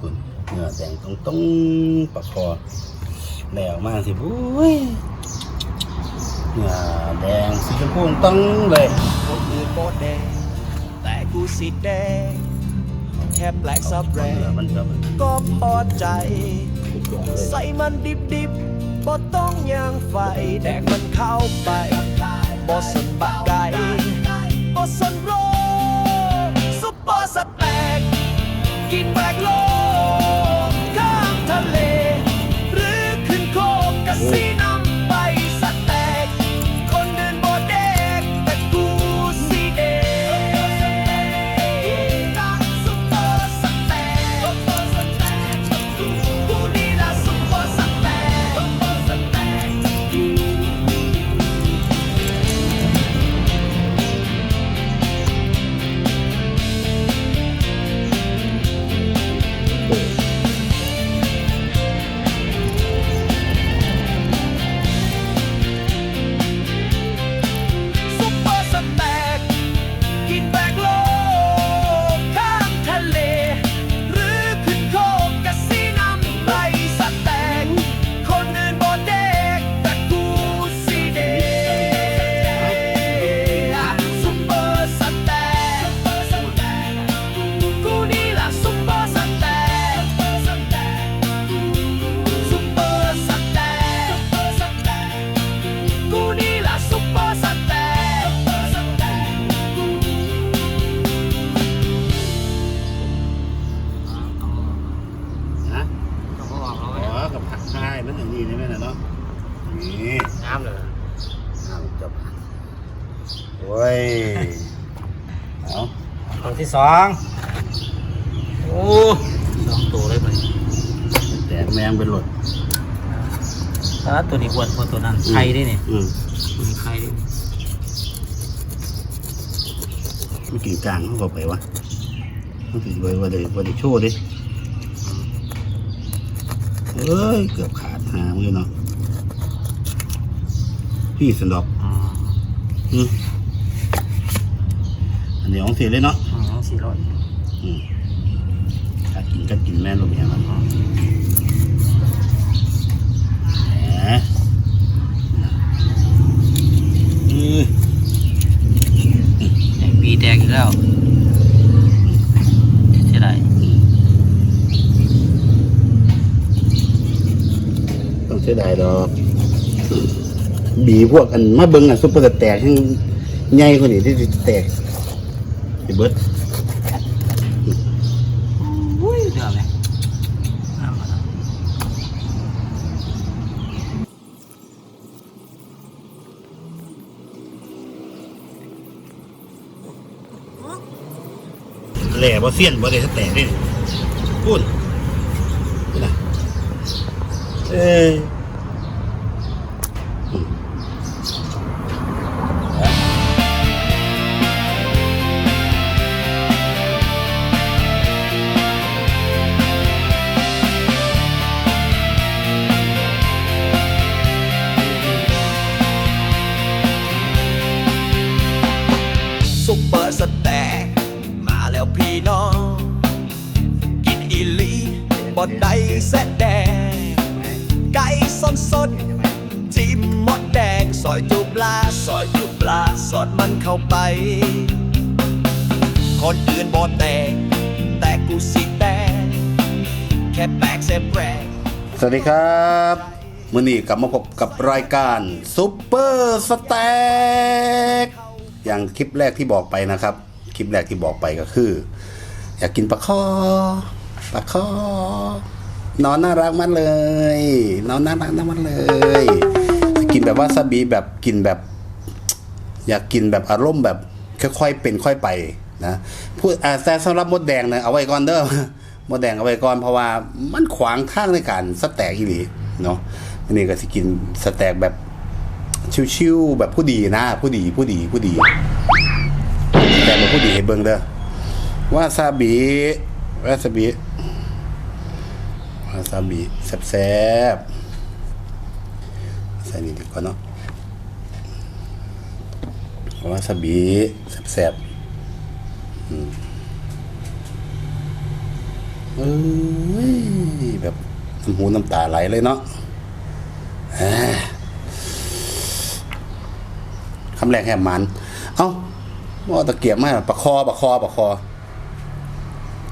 คุณเนื้อแดงตรงตรงปากคอแล้วมาสิบุ้ยเนื้อแดงสีชมพูต้องเลยคนอื่นโบแดง แต่กูสีแดงแค่แปลกซับแรงก็พอใจ ใส่มันดิบดิบบ่ต้องยางไฟ แดกมันเข้าไปบ่สนปากไก่บ่สนโรซุปเปอร์สแต็ก กินแที่สองโอ้สองตัวเลยมันแต่แมงเป็นหลดถ้าตัวนี้อ้วนกว่าตัวนั้นไข่ดิเนี่ยอืมตัวนี้ไข่ดิไม่กินกลางเขาบอกไปวะต้องกินไว้ว่าเดี๋ยวว่าเดี๋ยวโชว์ดิเอ้ย เกือบขาดหามือเนาะพี่สันดอกอ๋ออืมอันนี้ของเสียเลยเนาะ อ๋อสี่ร้อยอืมถ้ากินก็กินแม่ลมอย่างนั้นแหมอือไอ้ปีแดงอีกแล้วเสียดายต้องเสียดายดอกบีพวกอันมาเบิ้งอะซุปเปอร์สแตกยังใหญ่กว่านี้ที่จะแตกไอ้เบิร์ด อุ้ยเดือดไหมน้ำมันแหล่บ่เสี้ยนบ่ได้สแตกนี่พูดนี่นะเอ้ เข้าไป คนอื่นบดแดงแต่กูสิแดงแค่แปลกแซ่บแรงสวัสดีครับมื่อนี้กลับมาพบกับรายการซุปเปอร์สแต็กอย่างคลิปแรกที่บอกไปนะครับ คลิปแรกที่บอกไปก็คือ อยากกินปลาข้อปลาข้อนอนน่ารักมากเลยนอนน่ารักมากเลย กินแบบว่าซาบิแบบกินแบบ อยากกินแบบอารมณ์แบบค่อยๆเป็นค่อยไปนะพูดแต่สำหรับมดแดงนะเอาไว้ก่อนเด้อมดแดงเอาไว้ก่อนเพราะว่ามันขวางทางในการสแต็กอีหลีเนาะอันนี้ก็สิกินสแต็กแบบชิวๆแบบผู้ดีนะ ผู้ดีผู้ดีผู้ดี แต่แบบผู้ดีให้เบิ่งเด้อวาซาบิวาซาบิวาซาบิแซ่บๆใส่นี่ดีกว่าเนาะ วาซาบิแซ่บๆอืมเอ้ยแบบน้ำหูน้ำตาไหลเลยเนาะแหมคำแรกแหมมัน เอ้าว่าตะเกียบมาประคอประคอประคอ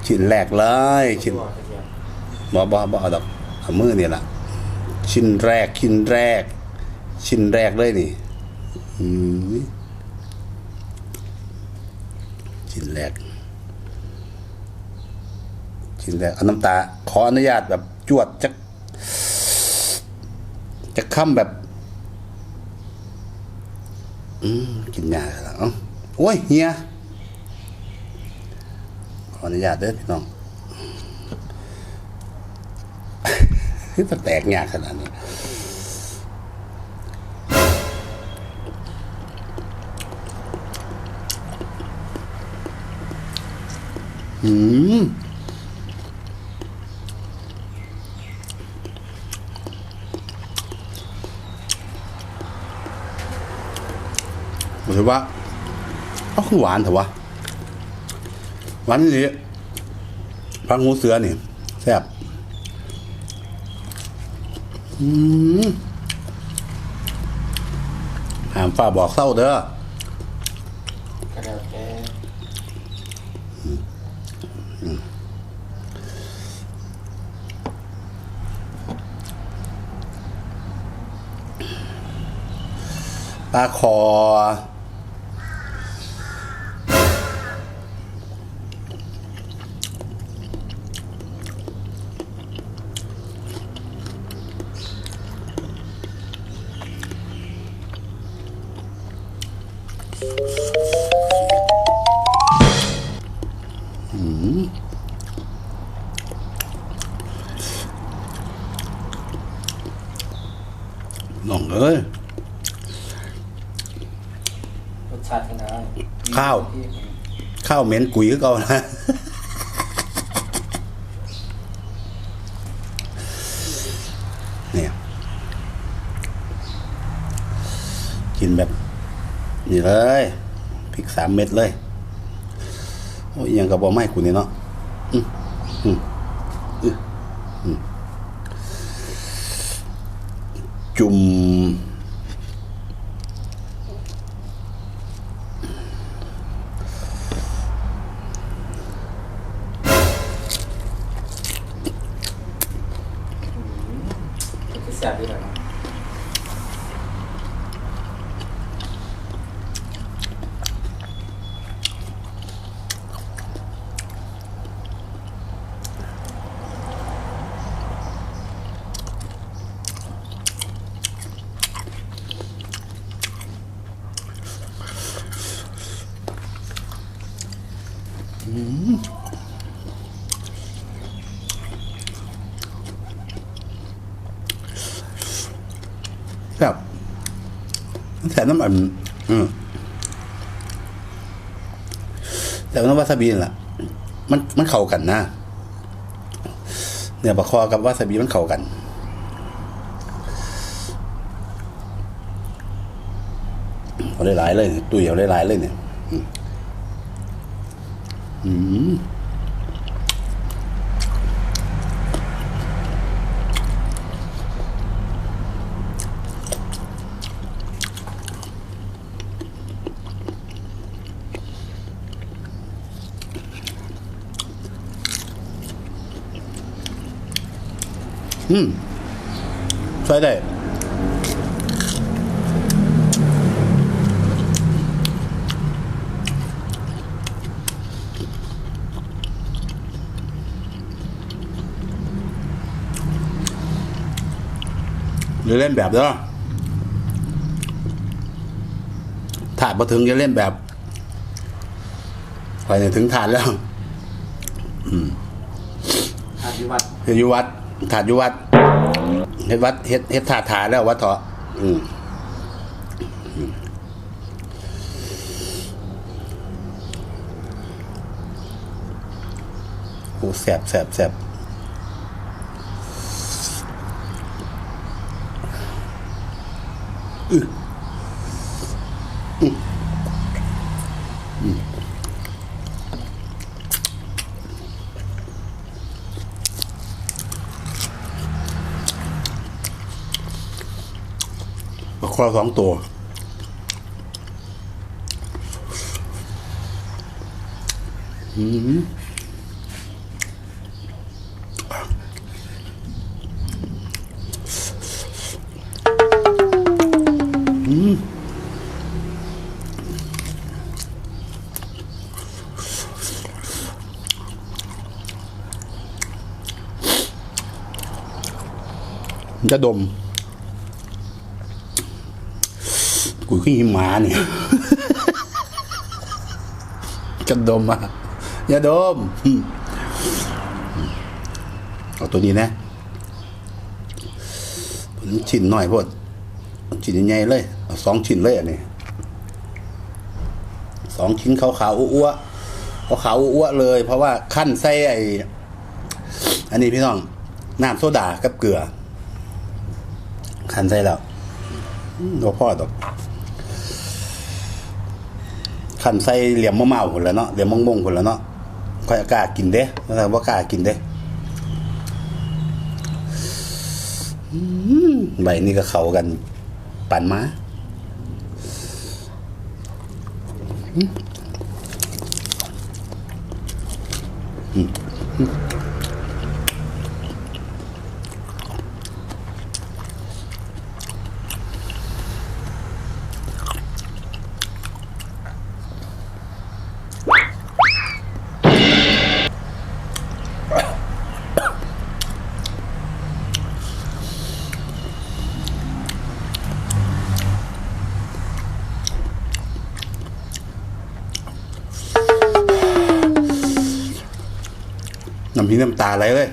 ชิ้นแรกเลยชิ้นบอบอบอดอกมือนี่แหละชิ้นแรกชิ้นแรก ชิ้นแรกเลยนี่ อืม ชิ้นแรก ชิ้นแรกเอาน้ำตา ขออนุญาตแบบจวดจักจะค่ำแบบ อืมกินยาแล้วอโอ้ยเฮียขออนุญาตเด้อพี่น้องคือแตกยากขนาดนี้ อืมผมถือว่าเอาคือหวานเถอะวะหวานนี่พังหูเสือนี่แซ่บอืมหามฝ้าบอกเศร้าเด้อ กระดาษแก ปลาคอน้องเอ้ย รสชาติเป็นไง ข้าว ข้าวเหม็นกุยก็เก่านะเนี่ยกินแบบ นี่เลยพริกสามเม็ดเลย โอ้ยยังกับบอไม้กูนี่เนาะอืมอืมอืมจุ่ม ที่แซ่บดีหน่อยนะ ครับ แถมน้ำมันอืมแต่น้ำวาซาบิน่ะ มันมันเข้ากันนะเนี่ยปลาคอกับวาซาบิมันเข้ากันเอาได้หลายเลย ตุยเอาได้หลายเลยเนี่ย อืม อืมอืมใช้ได้หรือเล่นแบบเด้อถาดมาถึงจะเล่นแบบไปเนี่ยถึงถาดแล้วอายุวัดเฮ็ดอยู่วัด ถาดอยู่วัดเฮ็ดวัดเฮ็ดเฮ็ดถาดถาแล้ววัดเถาะอืมอืมโอ้แสบแสบแสบอืออือ คอสองตัว อืมอืมจะดม กู ขี้หมาเนี่ยจะดมอะอย่าดมเอาตัวนี้นะผมชิ้นหน่อยพอดชิ้นใหญ่เลยเอาสองชิ้นเลยอันนี้สองชิ้นขาวๆอ้วๆขาวๆอ้วๆเลย เพราะว่าขั้นใส่ไอ้อันนี้พี่น้องน้ำโซดากับเกลือ ขั้นใส่แล้วก็พ่อดอก ขันใส่เหลี่ยมมะเมาคนแล้วเนาะเหลี่ยมมงมงคนแล้วเนาะค่อยกล้ากินเด้แต่ว่ากล้ากินเด้อืมใบนี้ก็เข้ากันปั่นมาอืมอืมำพริกน้ำตาไหลเลย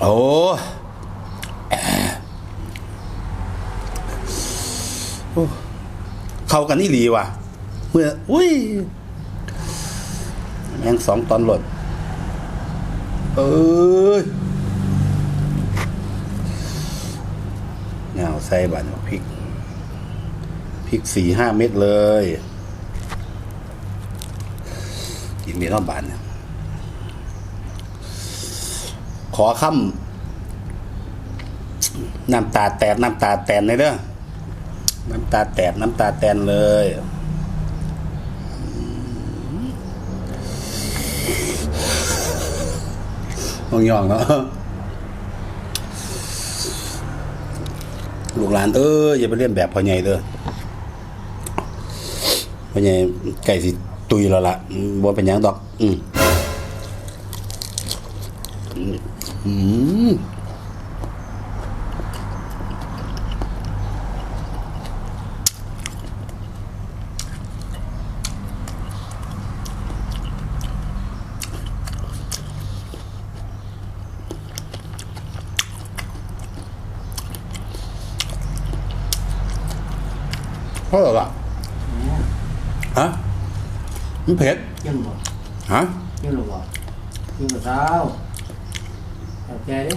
โอ้เข้ากันนี่หลีว่ะ เมื่ออุ้ยแมงสองตอนหลด เอ้ยเงาใส่บานพริก ริกสี่ห้าเม็ดเลยกินเมีรอบบานเนี่ยขอค่ำน้ำตาแตกน้ำตาแตนเลยเด้อน้ำตาแตกน้ำตาแตนเลยต้องยองเนาะลูกหลานเอ้ยอย่าไปเล่นแบบพ่อใหญ่เด้อ พ่อใหญ่ไก่สิตุยแล้วล่ะอืมบ่เป็นหยังดอก อืมอืมพอแล้วล่ะ ฮะมันเผ็ดเยี่ยมบ่ฮะเยี่ยมหรือบ่เยี่ยมกับเช้าตัดใจดิ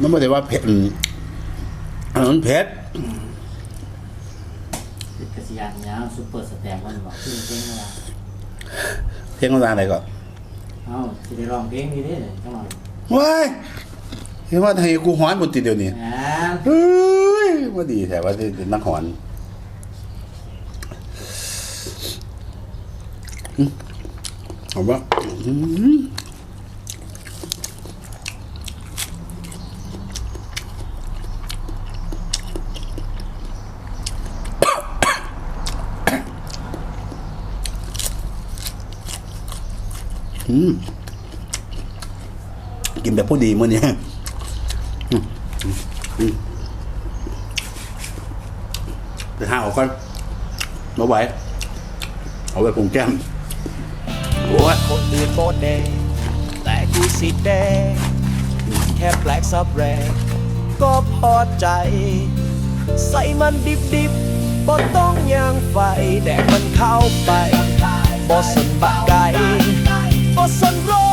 มันไม่ได้ว่าเผ็ดอืมอันนั้นเผ็ดติดกระสียานยาวซุปเปอร์สแต็กมันบอกขึ้นเพลงมาละเพียงอะไรก่อนเอ้าสิได้ร้องเพลงนี้เด้อจังหวะว้ายเห็นว่าให้กูหอนบนติดเดียวนี้อ่าเฮ้ยว่าดีแต่ว่าที่นักหอน อืมเอาว่าอืมอืมกินแบบผู้ดีมื่อนี้ไปห้าเอาก่อนมาไหวเอาไปปรุงแก้ม โอ้ยคนอื่นโบแดงแต่กูสิแดงแค่แปลกซับแรงก็พอใจ ใส่มันดิบดิบบ่ต้องยางไฟแดกมันเข้าไปบ่สนบักไก่บ่สนร